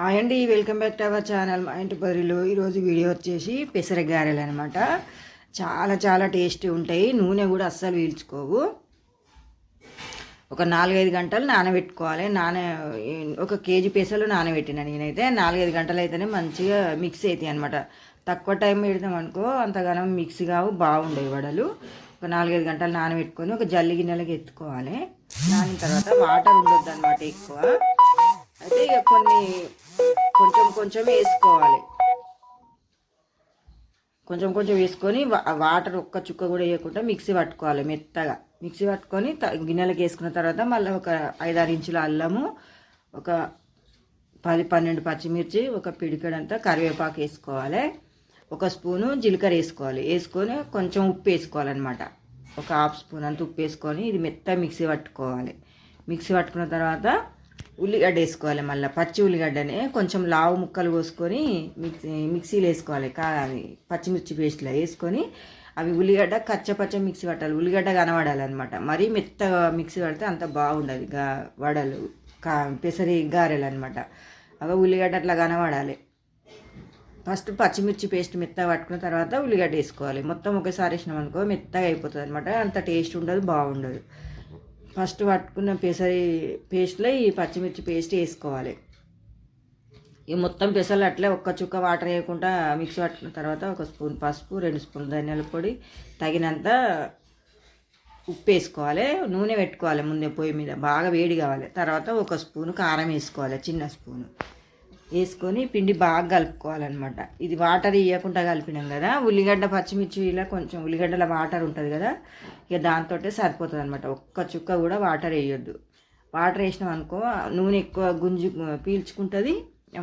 Hi అండి welcome back to our channel మా ఇంటి బరిలో ఈరోజు వీడియో వచ్చేసి పెసర గారెలు అనమాట చాలా చాలా టేస్టీ ఉంటాయి. నూనె కూడా అస్సలు పీల్చుకోవు. ఒక నాలుగైదు గంటలు నానబెట్టుకోవాలి. నాన ఒక కేజీ పెసలు నానబెట్టిన నేనైతే. నాలుగైదు గంటలు అయితేనే మంచిగా మిక్స్ అవుతాయి అనమాట తక్కువ టైం పెడతాం అనుకో అంతగానం మిక్స్ కావు బాగుండేవి వడలు. ఒక నాలుగైదు గంటలు నానబెట్టుకొని ఒక జల్లి గిన్నెలకి ఎత్తుకోవాలి. నానిన తర్వాత వాటర్ ఉండొద్దు అనమాట ఎక్కువ. అయితే ఇక కొన్ని కొంచెం కొంచెం వేసుకోవాలి. కొంచెం కొంచెం వేసుకొని వా- వాటర్ ఒక్క చుక్క కూడా వేయకుండా మిక్సీ పట్టుకోవాలి మెత్తగా. మిక్సీ పట్టుకొని త- గిన్నెలకు వేసుకున్న తర్వాత మళ్ళీ ఒక ఐదారు ఇంచుల అల్లము ఒక పది పన్నెండు పచ్చిమిర్చి ఒక పిడికడంతా కరివేపాకు వేసుకోవాలి. ఒక స్పూను జీలకర్ర వేసుకోవాలి. వేసుకొని కొంచెం ఉప్పు వేసుకోవాలన్నమాట. ఒక హాఫ్ స్పూన్ అంత ఉప్పు వేసుకొని ఇది మెత్త మిక్సీ పట్టుకోవాలి. మిక్సీ పట్టుకున్న తర్వాత ఉల్లిగడ్డ వేసుకోవాలి మళ్ళీ పచ్చి ఉల్లిగడ్డనే కొంచెం లావు ముక్కలు కోసుకొని మిక్సీ మిక్సీలో వేసుకోవాలి కా అది పచ్చిమిర్చి పేస్ట్లో వేసుకొని అవి ఉల్లిగడ్డ కచ్చపచ్చ మిక్సీ పట్టాలి. ఉల్లిగడ్డ కనబడాలి అనమాట మరీ మెత్తగా మిక్సీ పడితే అంత బాగుండదు గా వడలు కా పెసరి గారెలు అనమాట అవి ఉల్లిగడ్డ అట్లా కనబడాలి. ఫస్ట్ పచ్చిమిర్చి పేస్ట్ మెత్తగా పట్టుకున్న తర్వాత ఉల్లిగడ్డ వేసుకోవాలి. మొత్తం ఒకేసారి వేసినాం అనుకో మెత్తగా అయిపోతుంది అనమాట అంత టేస్ట్ ఉండదు బాగుండదు. ఫస్ట్ పట్టుకున్న పెసరి పేస్ట్లో ఈ పచ్చిమిర్చి పేస్ట్ వేసుకోవాలి. ఈ మొత్తం పెసలు అట్లే ఒక్క చుక్క వాటర్ వేయకుండా మిక్సీ పట్టుకున్న తర్వాత ఒక స్పూన్ పసుపు రెండు స్పూన్ ధనియాల పొడి తగినంత ఉప్పు వేసుకోవాలి. నూనె పెట్టుకోవాలి ముందే పొయ్యి మీద బాగా వేడి కావాలి. తర్వాత ఒక స్పూన్ కారం వేసుకోవాలి చిన్న స్పూను. వేసుకొని పిండి బాగా కలుపుకోవాలన్నమాట. ఇది వాటర్ ఇవ్వకుండా కలిపినాం కదా. ఉల్లిగడ్డ పచ్చిమిర్చి ఇలా కొంచెం ఉల్లిగడ్డల వాటర్ ఉంటుంది కదా. ఇక దాంతో సరిపోతుంది అనమాట ఒక్క చుక్క కూడా వాటర్ వేయొద్దు. వాటర్ వేసినాం అనుకో నూనె ఎక్కువ గుంజు పీల్చుకుంటుంది.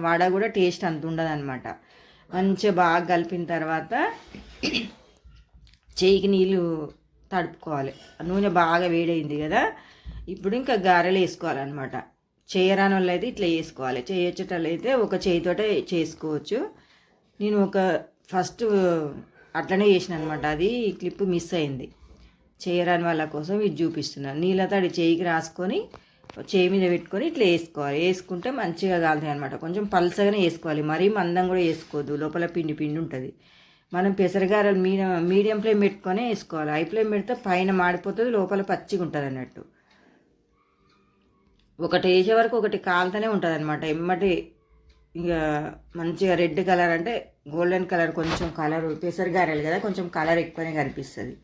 వడ కూడా టేస్ట్ అంత ఉండదు అనమాట మంచిగా బాగా కలిపిన తర్వాత చేయికి నీళ్ళు తడుపుకోవాలి. నూనె బాగా వేడైంది కదా. ఇప్పుడు ఇంకా గారెలు వేసుకోవాలన్నమాట. చేయరాని వాళ్ళు అయితే ఇట్లా వేసుకోవాలి చేయొచ్చేటోళ్ళు అయితే ఒక చేయితోటే చేసుకోవచ్చు. నేను ఒక ఫస్ట్ అట్లనే చేసిన అనమాట అది ఈ క్లిప్ మిస్ అయింది. చేయరాని వాళ్ళ కోసం ఇది చూపిస్తున్నాను. నీళ్ళతో అది చేయికి రాసుకొని చేయి మీద పెట్టుకొని ఇట్లా వేసుకోవాలి. వేసుకుంటే మంచిగా కాలుతాయి అనమాట కొంచెం పల్సగానే వేసుకోవాలి. మరీ మందం కూడా వేసుకోవద్దు. లోపల పిండి పిండి ఉంటుంది. మనం పెసరగారలు మీడియం మీడియం ఫ్లేమ్ పెట్టుకొని వేసుకోవాలి. హై ఫ్లేమ్ పెడితే పైన మాడిపోతుంది లోపల పచ్చిగా ఉంటుంది అన్నట్టు ఒకటి వేసే వరకు ఒకటి కాలుతూనే ఉంటుంది అనమాట ఎమ్మటి ఇక మంచిగా రెడ్ కలర్ అంటే గోల్డెన్ కలర్ కొంచెం కలర్ పెసర గారెలు కదా కొంచెం కలర్ ఎక్కువనే కనిపిస్తుంది.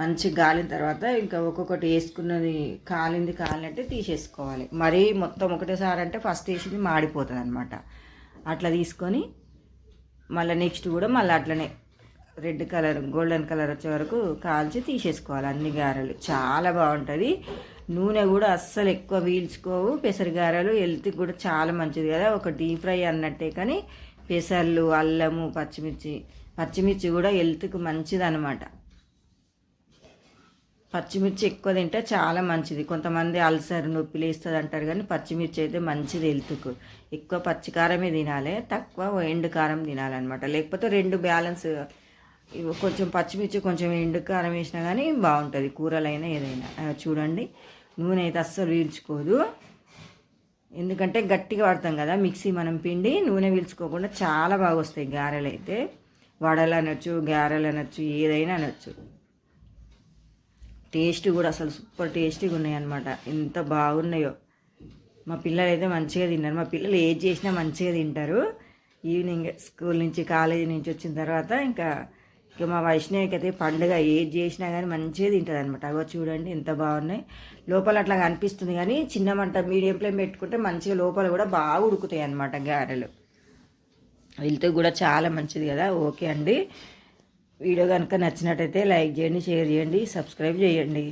మంచి గాలిన తర్వాత ఇంకా ఒక్కొక్కటి వేసుకున్నది కాలింది కాలినట్టే తీసేసుకోవాలి. మరీ మొత్తం ఒకటేసారి అంటే ఫస్ట్ వేసింది మాడిపోతుంది అనమాట అట్లా తీసుకొని మళ్ళీ నెక్స్ట్ కూడా మళ్ళీ అట్లనే రెడ్ కలర్ గోల్డెన్ కలర్ వచ్చే వరకు కాల్చి తీసేసుకోవాలి అన్ని గారెలు. చాలా బాగుంటుంది. నూనె కూడా అస్సలు ఎక్కువ పీల్చుకోవు. పెసరగారలు హెల్త్కి కూడా చాలా మంచిది కదా. ఒక డీప్ ఫ్రై అన్నట్టే కానీ పెసర్లు అల్లము పచ్చిమిర్చి. పచ్చిమిర్చి కూడా హెల్త్కి మంచిది అనమాట పచ్చిమిర్చి ఎక్కువ తింటే చాలా మంచిది. కొంతమంది అల్సర్ నొప్పి లేస్తుంది అంటారు కానీ పచ్చిమిర్చి అయితే మంచిది హెల్త్కు. ఎక్కువ పచ్చికారమే తినాలి తక్కువ ఎండు కారం తినాలన్నమాట. లేకపోతే రెండు బ్యాలెన్స్ కొంచెం పచ్చిమిర్చి కొంచెం ఎండు కారం వేసినా కానీ బాగుంటుంది. కూరలైనా ఏదైనా. చూడండి. నూనె అయితే అస్సలు పీల్చుకోదు. ఎందుకంటే గట్టిగా వాడతాం కదా మిక్సీ మనం పిండి నూనె పీల్చుకోకుండా చాలా బాగా వస్తాయి గారెలు అయితే. వడలు అనొచ్చు గారెలు అనొచ్చు ఏదైనా అనొచ్చు. టేస్ట్ కూడా అసలు సూపర్ టేస్టీగా ఉన్నాయి అనమాట ఎంత బాగున్నాయో. మా పిల్లలు అయితే మంచిగా తిన్నారు. మా పిల్లలు ఏది చేసినా మంచిగా తింటారు. ఈవినింగ్ స్కూల్ నుంచి కాలేజీ నుంచి వచ్చిన తర్వాత ఇంకా ఇక మా వైష్ణవికి అయితే పండుగ ఏది చేసినా కానీ మంచిగా తింటుంది అనమాట అగో చూడండి ఎంత బాగున్నాయి. లోపల అట్లా కనిపిస్తుంది కానీ చిన్న మంట మీడియం ఫ్లేమ్ పెట్టుకుంటే మంచిగా లోపల కూడా బాగా ఉడుకుతాయి అనమాట గారెలు. వీళ్ళతో కూడా చాలా మంచిది కదా. ఓకే అండి. వీడియో కనుక నచ్చినట్టయితే లైక్ చేయండి షేర్ చేయండి సబ్స్క్రైబ్ చేయండి.